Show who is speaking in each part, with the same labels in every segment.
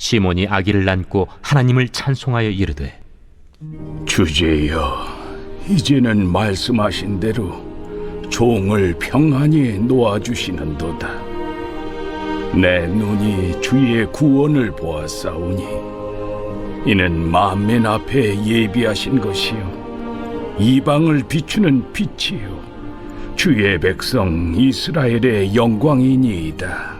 Speaker 1: 시몬이 아기를 안고 하나님을 찬송하여 이르되
Speaker 2: 주제여, 이제는 말씀하신 대로 종을 평안히 놓아주시는도다. 내 눈이 주의 구원을 보았사오니 이는 만민 앞에 예비하신 것이요 이방을 비추는 빛이요 주의 백성 이스라엘의 영광이니이다.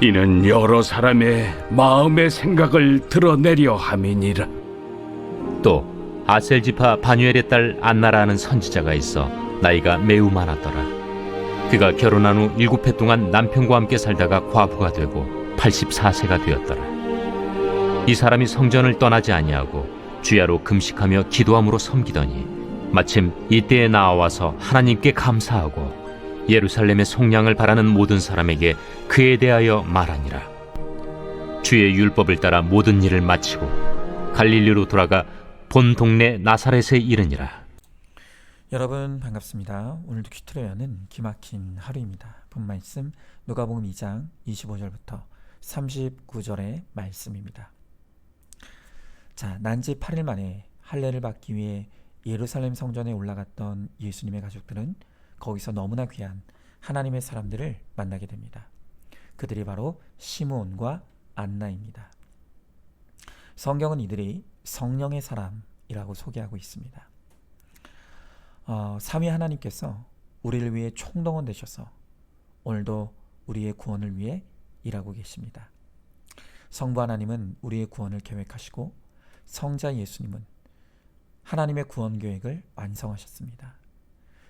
Speaker 2: 이는 여러 사람의 마음의 생각을 드러내려 함이니라.
Speaker 1: 또 아셀 지파 바뉴엘의 딸 안나라는 선지자가 있어 나이가 매우 많았더라. 그가 결혼한 후 일곱 해 동안 남편과 함께 살다가 과부가 되고 84세가 되었더라. 이 사람이 성전을 떠나지 아니하고 주야로 금식하며 기도함으로 섬기더니 마침 이때에 나와서 하나님께 감사하고 예루살렘의 속량을 바라는 모든 사람에게 그에 대하여 말하니라. 주의 율법을 따라 모든 일을 마치고 갈릴리로 돌아가 본 동네 나사렛에 이르니라.
Speaker 3: 여러분 반갑습니다. 오늘도 큐트레어는 기막힌 하루입니다. 본 말씀 누가복음 2장 25절부터 39절의 말씀입니다. 자, 난지 8일 만에 할례를 받기 위해 예루살렘 성전에 올라갔던 예수님의 가족들은 거기서 너무나 귀한 하나님의 사람들을 만나게 됩니다. 그들이 바로 시므온과 안나입니다. 성경은 이들이 성령의 사람이라고 소개하고 있습니다. 어, 삼위 하나님께서 우리를 위해 총동원 되셔서 오늘도 우리의 구원을 위해 일하고 계십니다. 성부 하나님은 우리의 구원을 계획하시고 성자 예수님은 하나님의 구원 계획을 완성하셨습니다.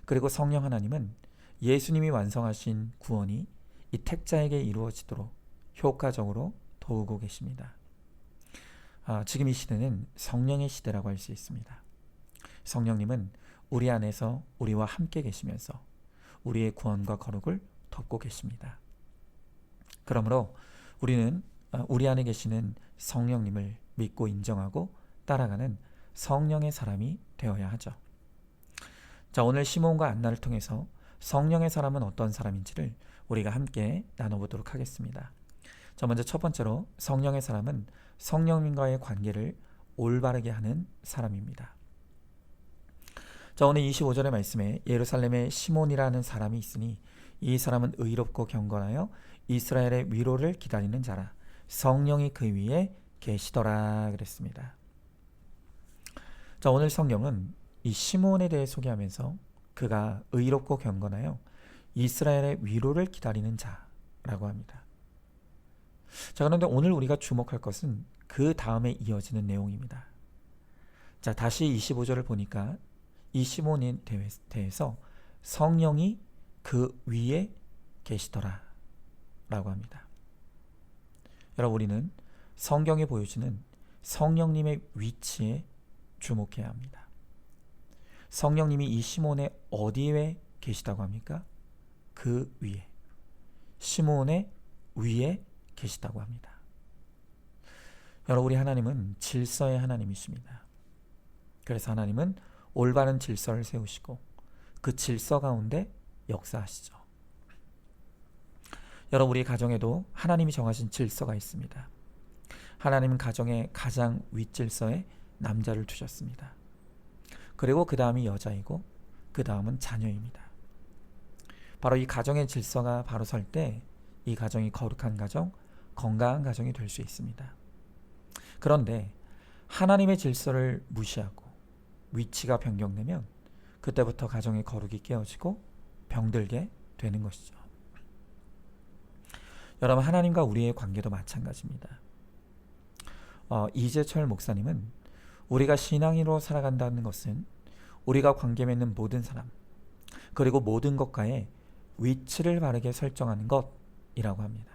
Speaker 3: 그리고 성령 하나님은 예수님이 완성하신 구원이 이 택자에게 이루어지도록 효과적으로 도우고 계십니다. 아, 지금 이 시대는 성령의 시대라고 할 수 있습니다. 성령님은 우리 안에서 우리와 함께 계시면서 우리의 구원과 거룩을 돕고 계십니다. 그러므로 우리는 아, 우리 안에 계시는 성령님을 믿고 인정하고 따라가는 성령의 사람이 되어야 하죠. 자, 오늘 시몬과 안나를 통해서 성령의 사람은 어떤 사람인지를 우리가 함께 나눠보도록 하겠습니다. 자, 먼저 첫 번째로 성령의 사람은 성령님과의 관계를 올바르게 하는 사람입니다. 자, 오늘 25절의 말씀에 예루살렘에 시몬이라는 사람이 있으니 이 사람은 의롭고 경건하여 이스라엘의 위로를 기다리는 자라 성령이 그 위에 계시더라 그랬습니다. 자, 오늘 성경은 이 시몬에 대해 소개하면서 그가 의롭고 경건하여 이스라엘의 위로를 기다리는 자라고 합니다. 자, 그런데 오늘 우리가 주목할 것은 그 다음에 이어지는 내용입니다. 자, 다시 25절을 보니까 이 시몬에 대해서 성령이 그 위에 계시더라 라고 합니다. 여러분, 우리는 성경에 보여주는 성령님의 위치에 주목해야 합니다. 성령님이 이 시몬의 어디에 계시다고 합니까? 그 위에. 시몬의 위에 계시다고 합니다. 여러분, 우리 하나님은 질서의 하나님이십니다. 그래서 하나님은 올바른 질서를 세우시고 그 질서 가운데 역사하시죠. 여러분, 우리 가정에도 하나님이 정하신 질서가 있습니다. 하나님은 가정의 가장 윗질서에 남자를 두셨습니다. 그리고 그 다음이 여자이고 그 다음은 자녀입니다. 바로 이 가정의 질서가 바로 설 때 이 가정이 거룩한 가정, 건강한 가정이 될 수 있습니다. 그런데 하나님의 질서를 무시하고 위치가 변경되면 그때부터 가정의 거룩이 깨어지고 병들게 되는 것이죠. 여러분 하나님과 우리의 관계도 마찬가지입니다. 어, 이재철 목사님은 우리가 신앙인으로 살아간다는 것은 우리가 관계 맺는 모든 사람 그리고 모든 것과의 위치를 바르게 설정하는 것이라고 합니다.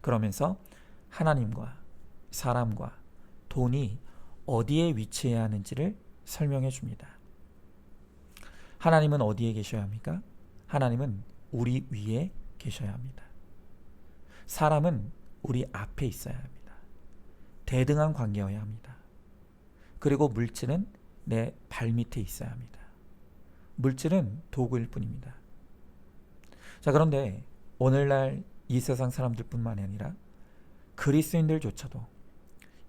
Speaker 3: 그러면서 하나님과 사람과 돈이 어디에 위치해야 하는지를 설명해 줍니다. 하나님은 어디에 계셔야 합니까? 하나님은 우리 위에 계셔야 합니다. 사람은 우리 앞에 있어야 합니다. 대등한 관계여야 합니다. 그리고 물질은 내 발밑에 있어야 합니다. 물질은 도구일 뿐입니다. 자, 그런데 오늘날 이 세상 사람들뿐만 아니라 그리스인들조차도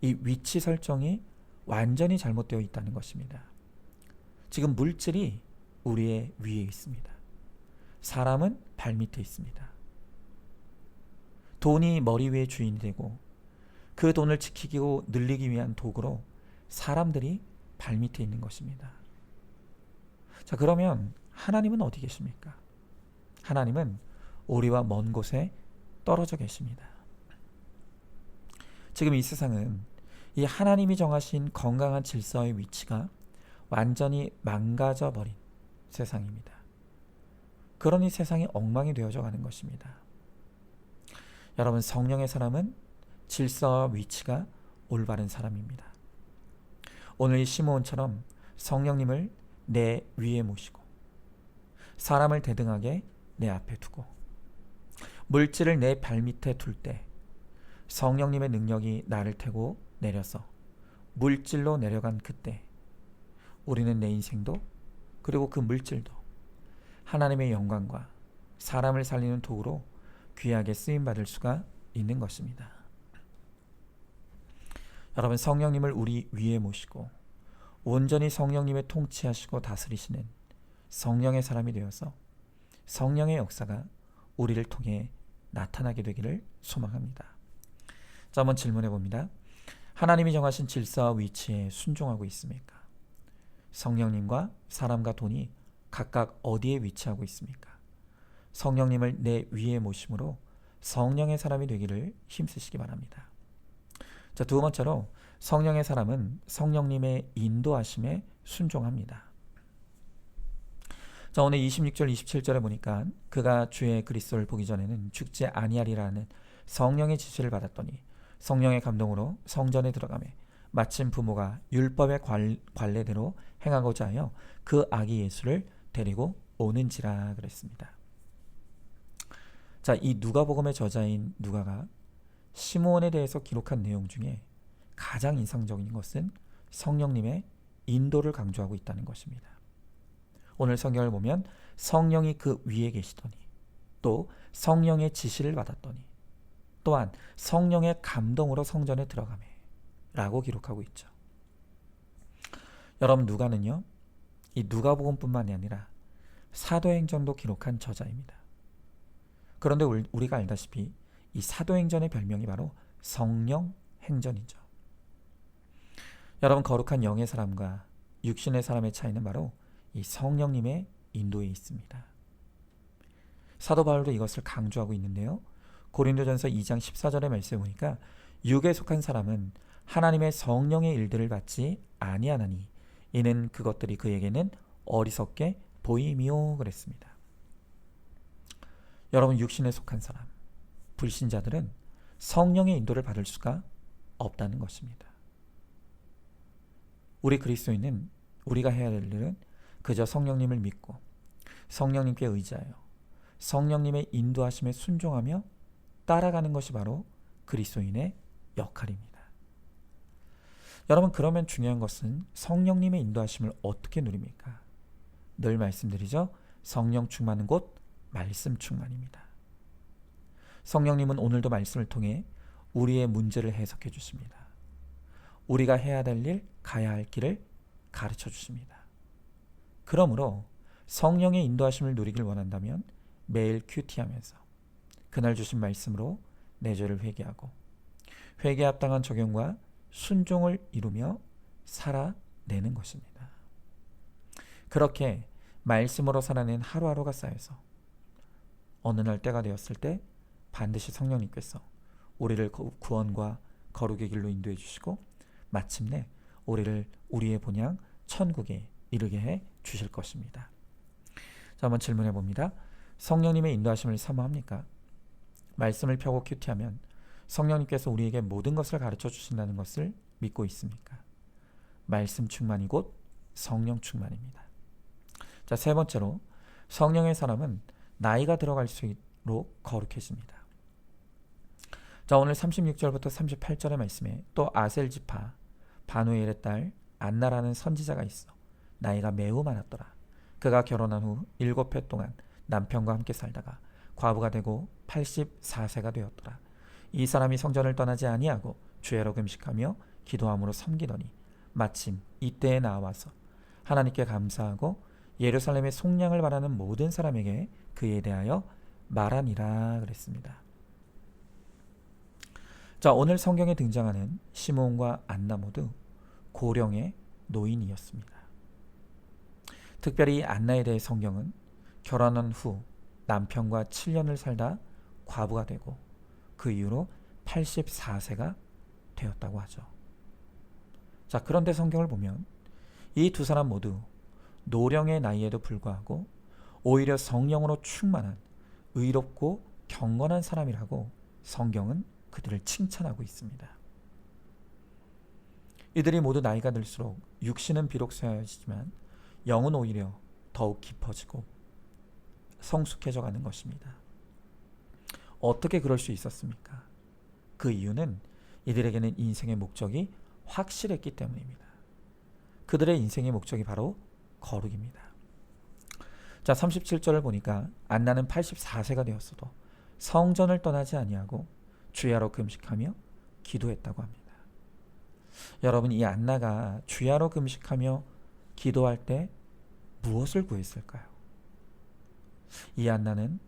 Speaker 3: 이 위치 설정이 완전히 잘못되어 있다는 것입니다. 지금 물질이 우리의 위에 있습니다. 사람은 발밑에 있습니다. 돈이 머리 위에 주인이 되고 그 돈을 지키고 늘리기 위한 도구로 사람들이 발밑에 있는 것입니다. 자, 그러면 하나님은 어디 계십니까? 하나님은 우리와 먼 곳에 떨어져 계십니다. 지금 이 세상은 이 하나님이 정하신 건강한 질서의 위치가 완전히 망가져 버린 세상입니다. 그러니 세상이 엉망이 되어져 가는 것입니다. 여러분 성령의 사람은 질서와 위치가 올바른 사람입니다. 오늘 이 시므온처럼 성령님을 내 위에 모시고 사람을 대등하게 내 앞에 두고 물질을 내 발밑에 둘 때 성령님의 능력이 나를 태고 내려서 물질로 내려간 그때 우리는 내 인생도 그리고 그 물질도 하나님의 영광과 사람을 살리는 도구로 귀하게 쓰임 받을 수가 있는 것입니다. 여러분 성령님을 우리 위에 모시고 온전히 성령님의 통치하시고 다스리시는 성령의 사람이 되어서 성령의 역사가 우리를 통해 나타나게 되기를 소망합니다. 자, 한번 질문해 봅니다. 하나님이 정하신 질서와 위치에 순종하고 있습니까? 성령님과 사람과 돈이 각각 어디에 위치하고 있습니까? 성령님을 내 위에 모심으로 성령의 사람이 되기를 힘쓰시기 바랍니다. 자, 두 번째로 성령의 사람은 성령님의 인도하심에 순종합니다. 자, 오늘 26절 27절에 보니까 그가 주의 그리스도를 보기 전에는 죽지 아니하리라는 성령의 지시를 받았더니 성령의 감동으로 성전에 들어가매 마침 부모가 율법의 관, 관례대로 행하고자 하여 그 아기 예수를 데리고 오는지라 그랬습니다. 자, 이 누가복음의 저자인 누가가 시므온에 대해서 기록한 내용 중에 가장 인상적인 것은 성령님의 인도를 강조하고 있다는 것입니다. 오늘 성경을 보면 성령이 그 위에 계시더니 또 성령의 지시를 받았더니 또한 성령의 감동으로 성전에 들어가매 라고 기록하고 있죠. 여러분 누가는요. 이 누가복음뿐만이 아니라 사도행전도 기록한 저자입니다. 그런데 우리가 알다시피 이 사도행전의 별명이 바로 성령 행전이죠. 여러분 거룩한 영의 사람과 육신의 사람의 차이는 바로 이 성령님의 인도에 있습니다. 사도 바울도 이것을 강조하고 있는데요. 고린도전서 2장 14절의 말씀에 보니까 육에 속한 사람은 하나님의 성령의 일들을 받지 아니하나니 이는 그것들이 그에게는 어리석게 보임이요 그랬습니다. 여러분 육신에 속한 사람 불신자들은 성령의 인도를 받을 수가 없다는 것입니다. 우리 그리스도인은 우리가 해야 될 일은 그저 성령님을 믿고 성령님께 의지하여 성령님의 인도하심에 순종하며 따라가는 것이 바로 그리스도인의 역할입니다. 여러분 그러면 중요한 것은 성령님의 인도하심을 어떻게 누립니까? 늘 말씀드리죠. 성령 충만은 곧 말씀 충만입니다. 성령님은 오늘도 말씀을 통해 우리의 문제를 해석해 주십니다. 우리가 해야 될 일, 가야 할 길을 가르쳐 주십니다. 그러므로 성령의 인도하심을 누리길 원한다면 매일 큐티하면서 그날 주신 말씀으로 내 죄를 회개하고 회개 합당한 적용과 순종을 이루며 살아내는 것입니다. 그렇게 말씀으로 살아낸 하루하루가 쌓여서 어느 날 때가 되었을 때 반드시 성령님께서 우리를 구- 구원과 거룩의 길로 인도해 주시고 마침내 우리를 우리의 본향 천국에 이르게 해 주실 것입니다. 자, 한번 질문해 봅니다. 성령님의 인도하심을 사모합니까? 말씀을 펴고 큐티하면 성령님께서 우리에게 모든 것을 가르쳐 주신다는 것을 믿고 있습니까? 말씀 충만이 곧 성령 충만입니다. 자, 세 번째로 성령의 사람은 나이가 들어갈수록 거룩해집니다. 자, 오늘 36절부터 38절의 말씀에 또 아셀 지파 바누엘의 딸 안나라는 선지자가 있어 나이가 매우 많았더라. 그가 결혼한 후 일곱 해 동안 남편과 함께 살다가 과부가 되고 84세가 되었더라. 이 사람이 성전을 떠나지 아니하고 주야로 금식하며 기도함으로 섬기더니 마침 이때에 나와서 하나님께 감사하고 예루살렘의 속량을 바라는 모든 사람에게 그에 대하여 말하니라 그랬습니다. 자, 오늘 성경에 등장하는 시몬과 안나 모두 고령의 노인이었습니다. 특별히 안나에 대해 성경은 결혼한 후 남편과 7년을 살다 과부가 되고 그 이후로 84세가 되었다고 하죠. 자, 그런데 성경을 보면 이 두 사람 모두 노령의 나이에도 불구하고 오히려 성령으로 충만한 의롭고 경건한 사람이라고 성경은 그들을 칭찬하고 있습니다. 이들이 모두 나이가 들수록 육신은 비록 쇠하여지지만 영은 오히려 더욱 깊어지고 성숙해져 가는 것입니다. 어떻게 그럴 수 있었습니까? 그 이유는 이들에게는 인생의 목적이 확실했기 때문입니다. 그들의 인생의 목적이 바로 거룩입니다. 자, 37절을 보니까 안나는 84세가 되었어도 성전을 떠나지 아니하고 주야로 금식하며 기도했다고 합니다. 여러분 이 안나가 주야로 금식하며 기도할 때 무엇을 구했을까요? 이 안나는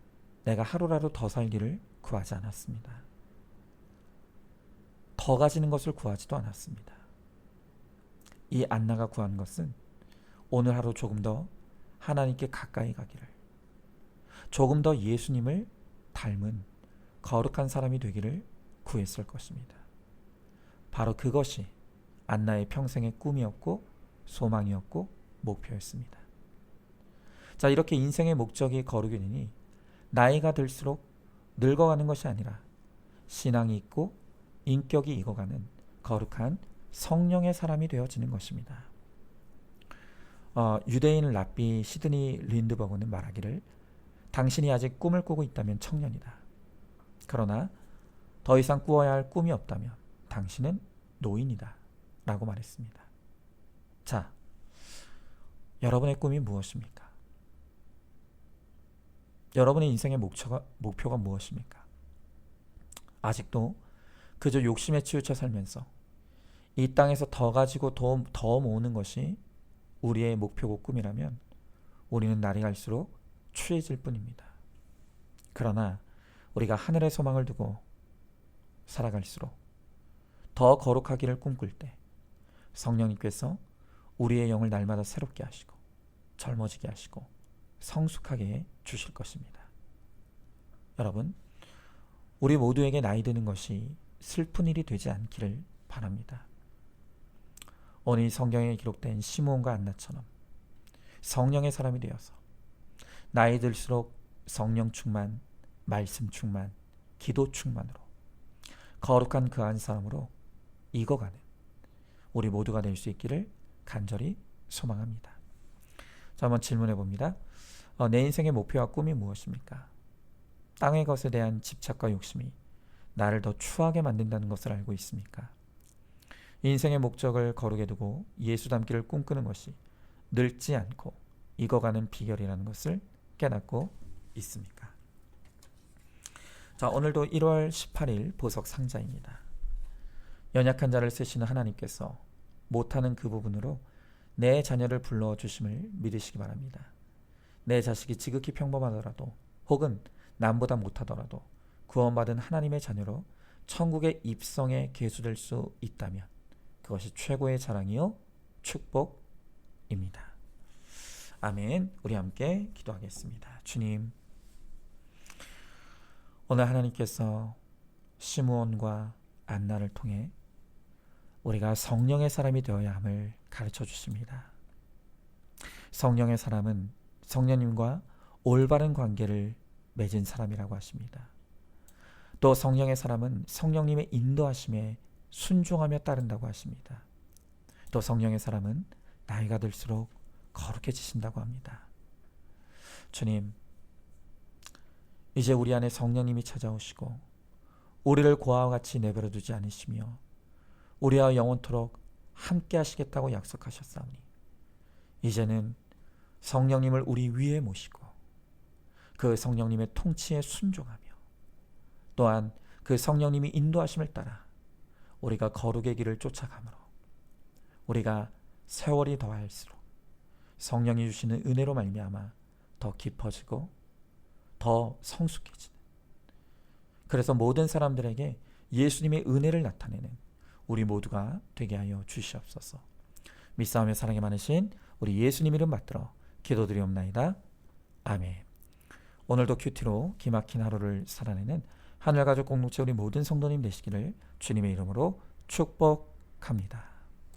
Speaker 3: 내가 하루라도 더 살기를 구하지 않았습니다. 더 가지는 것을 구하지도 않았습니다. 이 안나가 구한 것은 오늘 하루 조금 더 하나님께 가까이 가기를, 조금 더 예수님을 닮은 거룩한 사람이 되기를 구했을 것입니다. 바로 그것이 안나의 평생의 꿈이었고 소망이었고 목표였습니다. 자, 이렇게 인생의 목적이 거룩이 되니 나이가 들수록 늙어가는 것이 아니라 신앙이 있고 인격이 익어가는 거룩한 성령의 사람이 되어지는 것입니다. 어, 유대인 랍비 시드니 린드버그는 말하기를 당신이 아직 꿈을 꾸고 있다면 청년이다. 그러나 더 이상 꾸어야 할 꿈이 없다면 당신은 노인이다. 라고 말했습니다. 자, 여러분의 꿈이 무엇입니까? 여러분의 인생의 목표가, 목표가 무엇입니까? 아직도 그저 욕심에 치우쳐 살면서 이 땅에서 더 가지고 더, 더 모으는 것이 우리의 목표고 꿈이라면 우리는 날이 갈수록 추해질 뿐입니다. 그러나 우리가 하늘의 소망을 두고 살아갈수록 더 거룩하기를 꿈꿀 때 성령님께서 우리의 영을 날마다 새롭게 하시고 젊어지게 하시고 성숙하게 해 주실 것입니다. 여러분, 우리 모두에게 나이 드는 것이 슬픈 일이 되지 않기를 바랍니다. 오늘 성경에 기록된 시므온과 안나처럼 성령의 사람이 되어서 나이 들수록 성령 충만, 말씀 충만, 기도 충만으로 거룩한 그한 사람으로 익어가는 우리 모두가 될 수 있기를 간절히 소망합니다. 자, 한번 질문해 봅니다. 어, 내 인생의 목표와 꿈이 무엇입니까? 땅의 것에 대한 집착과 욕심이 나를 더 추하게 만든다는 것을 알고 있습니까? 인생의 목적을 거룩에 두고 예수 닮기를 꿈꾸는 것이 늙지 않고 익어가는 비결이라는 것을 깨닫고 있습니까? 자, 오늘도 1월 18일 보석 상자입니다. 연약한 자를 쓰시는 하나님께서 못하는 그 부분으로 내 자녀를 불러 주심을 믿으시기 바랍니다. 내 자식이 지극히 평범하더라도 혹은 남보다 못하더라도 구원받은 하나님의 자녀로 천국의 입성에 계수될 수 있다면 그것이 최고의 자랑이요 축복입니다. 아멘. 우리 함께 기도하겠습니다. 주님, 오늘 하나님께서 시므온과 안나를 통해 우리가 성령의 사람이 되어야 함을 가르쳐 주십니다. 성령의 사람은 성령님과 올바른 관계를 맺은 사람이라고 하십니다. 또 성령의 사람은 성령님의 인도하심에 순종하며 따른다고 하십니다. 또 성령의 사람은 나이가 들수록 거룩해지신다고 합니다. 주님, 이제 우리 안에 성령님이 찾아오시고 우리를 고아와 같이 내버려 두지 않으시며 우리와 영원토록 함께 하시겠다고 약속하셨사오니 이제는 성령님을 우리 위에 모시고 그 성령님의 통치에 순종하며 또한 그 성령님이 인도하심을 따라 우리가 거룩의 길을 쫓아가므로 우리가 세월이 더할수록 성령이 주시는 은혜로 말미암아 더 깊어지고 더 성숙해지는 그래서 모든 사람들에게 예수님의 은혜를 나타내는 우리 모두가 되게 하여 주시옵소서. 믿사오며 사랑이 많으신 우리 예수님 이름 받들어 기도드리옵나이다. 아멘. 오늘도 큐티로 기막힌 하루를 살아내는 하늘가족 공동체 우리 모든 성도님 되시기를 주님의 이름으로 축복합니다.